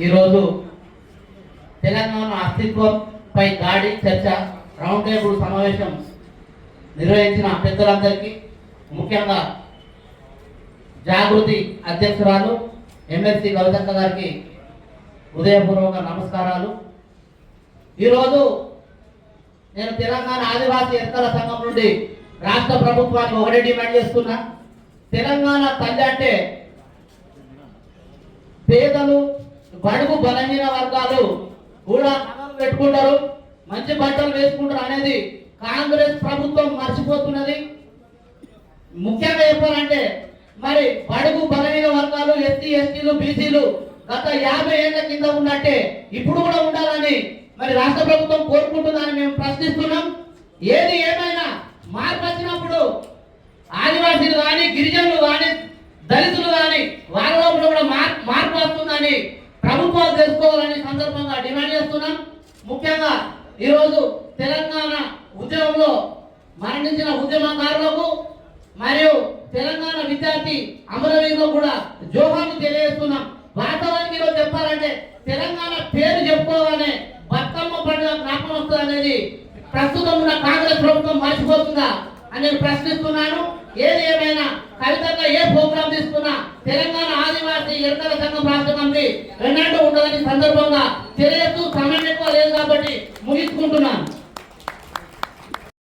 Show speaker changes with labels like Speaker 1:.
Speaker 1: ఈరోజు తెలంగాణ అస్తిత్వంపై దాడి చర్చ రౌండ్ టేబుల్ సమావేశం నిర్వహించిన పెద్దలందరికీ ముఖ్యంగా జాగృతి అధ్యక్షురాలు ఎమ్మెల్సీ కవితక్క గారికి హృదయపూర్వక నమస్కారాలు. ఈరోజు నేను తెలంగాణ ఆదివాసీ ఎత్తల సంఘం నుండి రాష్ట్ర ప్రభుత్వానికి ఒకటే డిమాండ్ చేస్తున్నా. తెలంగాణ తల్లి అంటే పేదలు బడుగు బలహీన వర్గాలు కూడా నగలు పెట్టుకుంటారు. మంచి బట్టలు వేసుకుంటారు అనేది కాంగ్రెస్ ప్రభుత్వం మర్చిపోతున్నది. ముఖ్యంగా చెప్పాలంటే మరి బడుగు బలహీన వర్గాలు ఎస్సీ ఎస్టీలు బీసీలు గత యాభై ఏళ్ళ కింద ఉన్నట్టే ఇప్పుడు కూడా ఉండాలని మరి రాష్ట్ర ప్రభుత్వం కోరుకుంటుందని మేము ప్రశ్నిస్తున్నాం. ఏది ఏమైనా మార్పు వచ్చినప్పుడు ఆదివాసీలు కానీ గిరిజనులు కానీ దళితులు కానీ వాళ్ళ లోపల కూడా మార్ మార్పు వస్తుందని తెలుసుకోవాలని సందర్భంగా డిమాండ్ చేస్తున్నాం. ముఖ్యంగా ఈరోజు తెలంగాణ ఉద్యమంలో మరణించిన ఉద్యమకారులకు మరియు తెలంగాణ విద్యార్థి అమరవీరులకు కూడా జోహాన్ని తెలియజేస్తున్నాం. వాస్తవానికి ఈరోజు చెప్పాలంటే తెలంగాణ పేరు చెప్పుకోవాలనే బతుకమ్మ పండుగ జ్ఞాపకం వస్తుంది అనేది ప్రస్తుతం ఉన్న కాంగ్రెస్ ప్రభుత్వం మర్చిపోతుందా అని నేను ప్రశ్నిస్తున్నాను. ఏది ఏమైనా ఫలితంగా ఏ ప్రోగ్రామ్ తీసుకున్నా తెలంగాణ ఆదివాసీ ఎరుకల సంఘం రాష్ట్ర మంత్రి రెండు ఉండదని సందర్భంగా తెలియదు సమయం ఎక్కువ లేదు కాబట్టి ముగించుకుంటున్నా